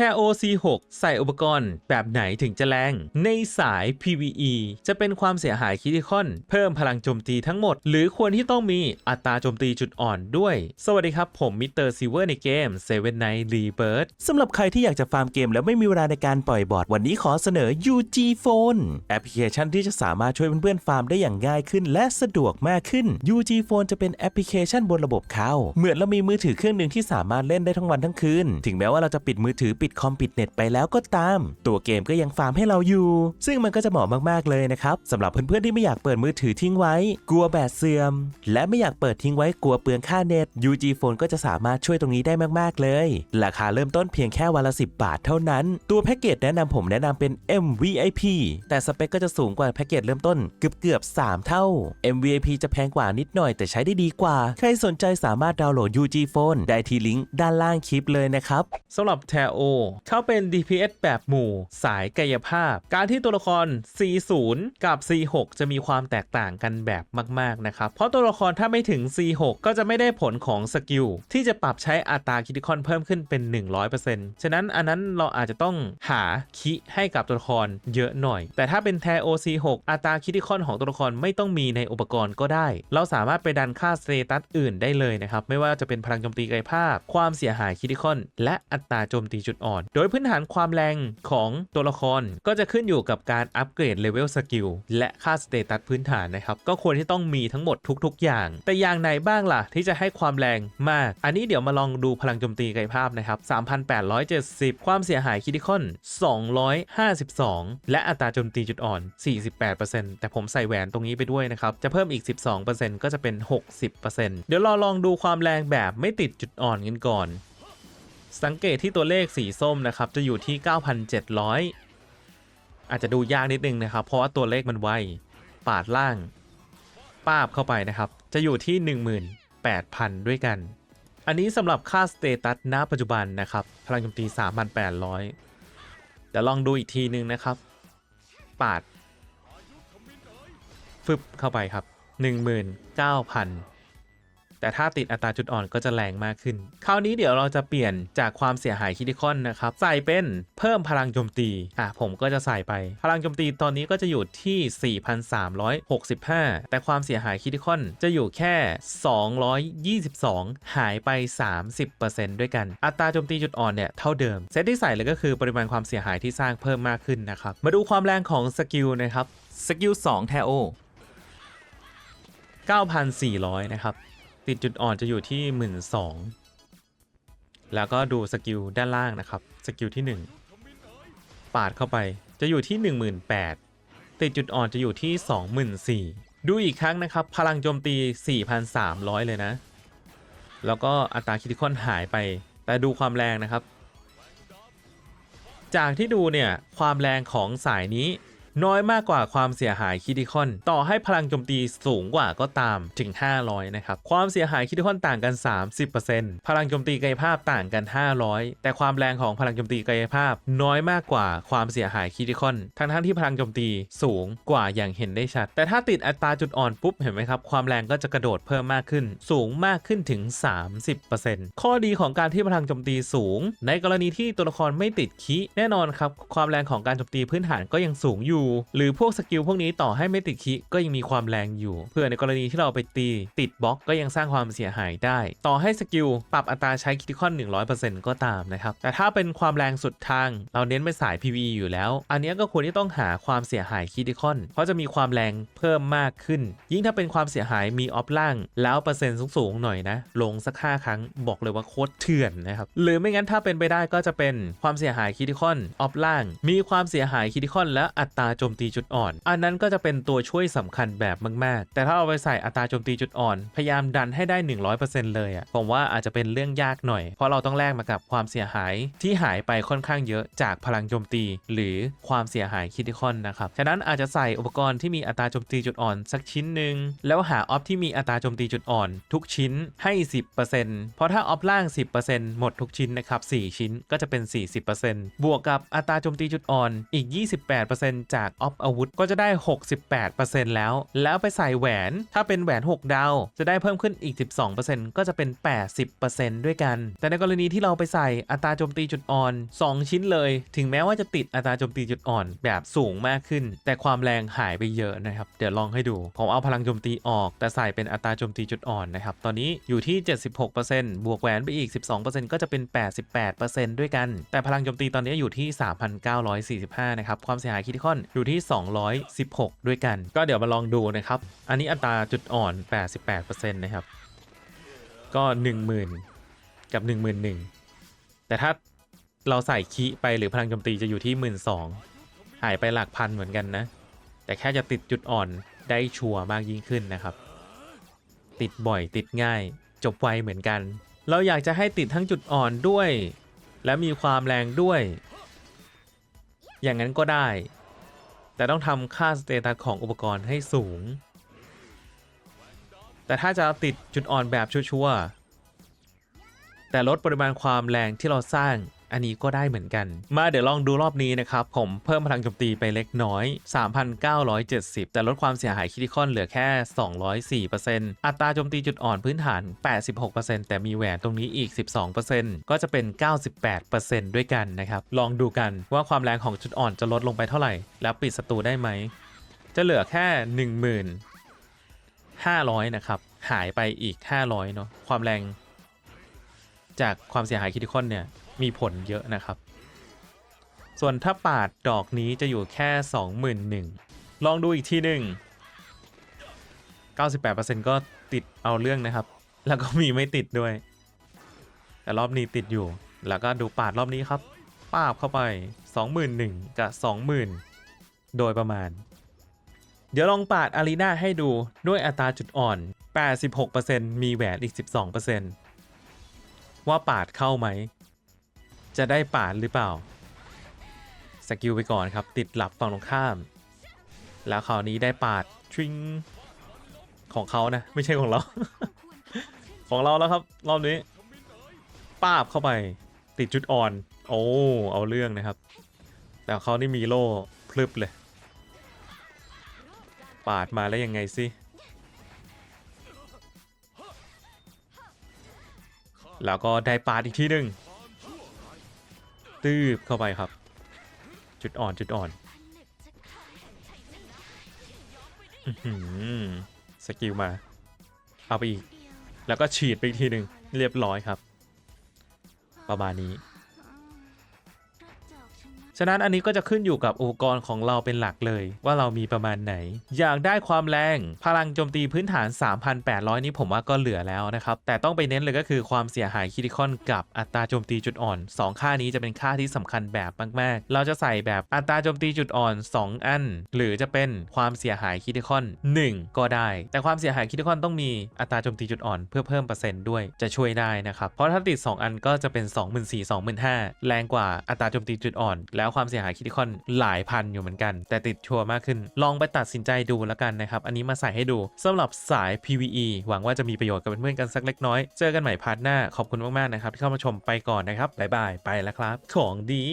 แค่ OC6 ใส่อุปกรณ์แบบไหนถึงจะแรง ในสาย PVE จะเป็นความเสียหายคิติคอน เพิ่มพลังโจมตีทั้งหมด หรือควรที่ต้องมีอัตราโจมตีจุดอ่อนด้วย สวัสดีครับผมมิสเตอร์ซิเวอร์ในเกม Seven Night Rebirth สำหรับใครที่อยากจะฟาร์มเกมแล้วไม่มีเวลาในการปล่อยบอร์ดวันนี้ขอเสนอ UG Phone แอปพลิเคชันที่จะสามารถช่วยเพื่อนๆฟาร์มได้อย่างง่ายขึ้น และสะดวกมากขึ้น UG Phone จะเป็นแอปพลิเคชันบนระบบเขาเหมือนเรามีมือถือเครื่องหนึ่งที่สามารถเล่นได้ทั้งวันทั้งคืนถึงแม้ว่าเราจะปิดมือถือปิดคอมปิดเน็ตไปแล้วก็ตาม ตัวเกมก็ยังฟาร์มให้เราอยู่ ซึ่งมันก็จะเหมาะมากๆเลยนะครับสำหรับเพื่อนๆที่ไม่อยากเปิดมือถือทิ้งไว้ กลัวแบตเสื่อม และไม่อยากเปิดทิ้งไว้กลัวเปลืองค่าเน็ต UG Phone ก็จะสามารถช่วยตรงนี้ได้มากๆเลย ราคาเริ่มต้นเพียงแค่วันละ 10 บาทเท่านั้น ตัวแพ็กเกจแนะนำผมแนะนำเป็น MVIP แต่สเปคก็จะสูงกว่าแพ็กเกจเริ่มต้นเกือบเกือบ3 เท่า MVIP จะแพงกว่านิดหน่อยแต่ใช้ได้ดีกว่า ใครสนใจสามารถดาวน์โหลด UG Phone ได้ที่ลิงก์ด้านล่างคลิปเลยนะครับสำหรับแทโอเขาเป็น DPS แบบหมู่ สายกายภาพ การที่ตัวละคร C0 กับ C6 จะมีความแตกต่างกันแบบมาก ๆ นะครับ เพราะตัวละครถ้าไม่ถึง C6 ก็จะไม่ได้ผลของสกิลที่จะปรับใช้อัตราคิติคอนเพิ่มขึ้นเป็น 100%ฉะนั้นอันนั้นเราอาจจะต้องหาคิให้กับตัวละครเยอะหน่อย แต่ถ้าเป็นแทโอ C6 อัตราคิติคอนของตัวละครไม่ต้องมีในอุปกรณ์ก็ได้ เราสามารถไปดันค่าสเตตัสอื่นได้เลยนะครับ ไม่ว่าจะเป็นพลังโจมตีกายภาพ ความเสียหายคิติคอน และอัตราโจมตีจุดอ่อนโดยพื้นฐานความแรงของตัวละครก็จะขึ้นอยู่กับการอัปเกรดเลเวลสกิลและค่าสเตตัสพื้นฐานนะครับ ก็ควรที่ต้องมีทั้งหมดทุกๆ อย่าง แต่อย่างไหนบ้างล่ะ ที่จะให้ความแรงมาก อันนี้เดี๋ยวมาลองดูพลังโจมตีกายภาพนะครับ 3,870 ความเสียหายคิติคอน 252 และอัตราโจมตีจุดอ่อน 48%แต่ผมใส่แหวนตรงนี้ไปด้วยนะครับ จะเพิ่มอีก 12%ก็จะเป็น 60%เดี๋ยวราลองดูความแรงแบบไม่ติดจุดอ่อนกันก่อน สังเกตที่ตัวเลขสีส้มนะครับจะอยู่ที่ 9,700 อาจจะดูยากนิดนึงนะครับ เพราะว่าตัวเลขมันไว ปาดล่าง ปาบเข้าไปนะครับ จะอยู่ที่ 18,000 ด้วยกัน อันนี้สำหรับค่าสเตตัสณปัจจุบันนะครับ พลังโจมตี 3,800เดี๋ยวลองดูอีกทีนึงนะครับ ปาด ฟึบเข้าไปครับ 19,000 แต่ถ้าติดอัตราจุดอ่อนก็จะแรงมากขึ้น คราวนี้เดี๋ยวเราจะเปลี่ยนจากความเสียหายคิติคอนนะครับ ใส่เป็นเพิ่มพลังโจมตีอะผมก็จะใส่ไป พลังโจมตีตอนนี้ก็จะอยู่ที่ 4,365 แต่ความเสียหายคิติคอนจะอยู่แค่ 222 หายไป 30%ด้วยกัน อัตราโจมตีจุดอ่อนเนี่ยเท่าเดิม เซตที่ใส่เลยก็คือปริมาณความเสียหายที่สร้างเพิ่มมากขึ้นนะครับ มาดูความแรงของสกิลนะครับ สกิล2แทโอ9,400 นะครับ ติดจุดอ่อนจะอยู่ที่ 12,000แล้วก็ดูสกิลด้านล่างนะครับ สกิลที่ 1 ปาดเข้าไปจะอยู่ที่ 18,000ติดจุดอ่อนจะอยู่ที่ 24,000ดูอีกครั้งนะครับ พลังโจมตี 4,300 เลยนะ แล้วก็อัตราคิติคอนหายไป แต่ดูความแรงนะครับ จากที่ดูเนี่ย ความแรงของสายนี้ น้อยมากกว่าความเสียหายคิติคอน ต่อให้พลังโจมตีสูงกว่าก็ตามถึง 500 นะครับ ความเสียหายคิติคอนต่างกัน 30%พลังโจมตีกายภาพต่างกัน 500 แต่ความแรงของพลังโจมตีกายภาพ น้อยมากกว่าความเสียหายคิติคอน ทั้งทั้งๆที่พลังโจมตีสูงกว่าอย่างเห็นได้ชัด แต่ถ้าติดอัตราจุดอ่อนปุ๊บเห็นไหมครับความแรงก็จะกระโดดเพิ่มมากขึ้น สูงมากขึ้นถึง 30%ข้อดีของการที่พลังโจมตีสูง ในกรณีที่ตัวละครไม่ติดคิแน่นอนครับความแรงของการโจมตีพื้นฐานก็ยังสูงอยู่หรือพวกสกิลพวกนี้ต่อให้ไม่ติดคิก็ยังมีความแรงอยู่ เพื่อในกรณีที่เราไปตีติดบล็อกก็ยังสร้างความเสียหายได้ ต่อให้สกิลปรับอัตราใช้คิติคอน 100%ก็ตามนะครับ แต่ถ้าเป็นความแรงสุดทาง เราเน้นไปสาย PVE อยู่แล้ว อันนี้ก็ควรที่ต้องหาความเสียหายคิติคอน เพราะจะมีความแรงเพิ่มมากขึ้น ยิ่งถ้าเป็นความเสียหายมีออฟล่าง แล้วเปอร์เซ็นต์สูงๆหน่อยนะ ลงสัก5ครั้งบอกเลยว่าโคตรเถื่อนนะครับ หรือไม่งั้นถ้าเป็นไปได้ก็จะเป็นความเสียหายคิติคอนออฟล่าง มีความเสียหายคิติคอนและอัตราโจมตีจุดอ่อน อันนั้นก็จะเป็นตัวช่วยสำคัญแบบมาก ๆ แต่ถ้าเอาไปใส่อัตราโจมตีจุดอ่อน พยายามดันให้ได้ 100%เลยอะ่ะผมว่าอาจจะเป็นเรื่องยากหน่อย เพราะเราต้องแลกมากับความเสียหายที่หายไปค่อนข้างเยอะจากพลังโจมตี หรือความเสียหายคิติคอนนะครับฉะนั้นอาจจะใส่อุปกรณ์ที่มีอัตราโจมตีจุดอ่อนสักชิ้นหนึ่งแล้วหาออฟที่มีอัตราโจมตีจุดอ่อน ทุกชิ้นให้ 10%เพราะถ้าออฟล่าง 10%หมดทุกชิ้นนะครับ4ชิ้นก็จะเป็น 40%บวกกับอัตราโจมตีจุดอ่อนอีก 28%จากจากออฟอาวุธก็จะได้ 68%แล้ว แล้วไปใส่แหวน ถ้าเป็นแหวน 6 ดาว จะได้เพิ่มขึ้นอีก 12%ก็จะเป็น 80%ด้วยกัน แต่ในกรณีที่เราไปใส่อัตราโจมตีจุดอ่อน 2 ชิ้นเลย ถึงแม้ว่าจะติดอัตราโจมตีจุดอ่อนแบบสูงมากขึ้น แต่ความแรงหายไปเยอะนะครับ เดี๋ยวลองให้ดู ผมเอาพลังโจมตีออก แต่ใส่เป็นอัตราโจมตีจุดอ่อนนะครับ ตอนนี้อยู่ที่ 76%บวกแหวนไปอีก 12%ก็จะเป็น 88%ด้วยกัน แต่พลังโจมตีตอนนี้อยู่ที่ 3,945 นะครับ ความเสียหายคิดคอนอยู่ที่ 216 ด้วยกัน ก็เดี๋ยวมาลองดูนะครับ อันนี้อัตราจุดอ่อน 88%นะครับ ก็ 10,000 กับ 11,000 แต่ถ้าเราใส่คีไปหรือพลังโจมตีจะอยู่ที่ 12,000 หายไปหลักพันเหมือนกันนะ แต่แค่จะติดจุดอ่อนได้ชัวร์มากยิ่งขึ้นนะครับ ติดบ่อยติดง่าย จบไวเหมือนกัน เราอยากจะให้ติดทั้งจุดอ่อนด้วย และมีความแรงด้วย อย่างนั้นก็ได้ แต่ต้องทำค่าสเตตัสของอุปกรณ์ให้สูง แต่ถ้าจะติดจุดอ่อนแบบชัวร์ๆแต่ลดปริมาณความแรงที่เราสร้าง อันนี้ก็ได้เหมือนกัน มาเดี๋ยวลองดูรอบนี้นะครับ ผมเพิ่มพลังโจมตีไปเล็กน้อย 3,970 แต่ลดความเสียหายคิติคอนเหลือแค่ 204%อัตราโจมตีจุดอ่อนพื้นฐาน 86%แต่มีแหวนตรงนี้อีก 12%ก็จะเป็น 98%ด้วยกันนะครับ ลองดูกันว่าความแรงของจุดอ่อนจะลดลงไปเท่าไหร่ แล้วปิดศัตรูได้ไหม จะเหลือแค่ 10,500 นะครับ หายไปอีก 500 เนาะความแรง จากความเสียหายคิติคอนเนี่ย มีผลเยอะนะครับ ส่วนถ้าปาดดอกนี้จะอยู่แค่ 21,000ลองดูอีกทีหนึ่ง98%ก็ติดเอาเรื่องนะครับ แล้วก็มีไม่ติดด้วย แต่รอบนี้ติดอยู่ แล้วก็ดูปาดรอบนี้ครับ ปาบเข้าไป 21,000 กับ 20,000 โดยประมาณ เดี๋ยวลองปาดอารีนาให้ดูด้วยอัตราจุดอ่อน 86%มีแหวนอีก 12%ว่าปาดเข้าไหม จะได้ปาดหรือเปล่า สกิลไปก่อนครับ ติดหลับฝั่งตรงข้าม แล้วคราวนี้ได้ปาดทริงของเขานะ ไม่ใช่ของเรา ของเราแล้วครับ รอบนี้ ป้าบเข้าไป ติดจุดอ่อน โอ้เอาเรื่องนะครับ แต่เขานี่มีโล่พลึบเลย ปาดมาแล้วยังไงสิแล้วก็ได้ปาดอีกทีหนึ่ง ตืบเข้าไปครับ จุดอ่อนจุดอ่อนสกิลมา เอาไปอีก แล้วก็ฉีดไปอีกทีหนึ่งเรียบร้อยครับ ประมาณนี้ ฉะนั้นอันนี้ก็จะขึ้นอยู่กับอุปกรณ์ของเราเป็นหลักเลย ว่าเรามีประมาณไหน อยากได้ความแรงพลังโจมตีพื้นฐาน 3,800 นี้ผมว่าก็เหลือแล้วนะครับ แต่ต้องไปเน้นเลยก็คือความเสียหายคิติคอนกับอัตราโจมตีจุดอ่อน 2 ค่านี้จะเป็นค่าที่สำคัญแบบมากๆ เราจะใส่แบบอัตราโจมตีจุดอ่อน 2 อัน หรือจะเป็นความเสียหายคิติคอน 1 ก็ได้ แต่ความเสียหายคิติคอนต้องมีอัตราโจมตีจุดอ่อนเพื่อเพิ่มเปอร์เซ็นต์ด้วยจะช่วยได้นะครับเพราะถ้าติด 2 อันก็จะเป็น 24,000 25,000แรงกว่าอัตราโจมตีจุดอ่อนแล้วความเสียหายคิติคอนหลายพันอยู่เหมือนกัน แต่ติดชัวร์มากขึ้น ลองไปตัดสินใจดูแล้วกันนะครับ อันนี้มาใส่ให้ดูสำหรับสาย PVE หวังว่าจะมีประโยชน์กับเพื่อนๆกันสักเล็กน้อย เจอกันใหม่พาร์ทหน้าขอบคุณมากๆนะครับที่เข้ามาชมไปก่อนนะครับบ๊ายบายไปแล้วครับ ของดี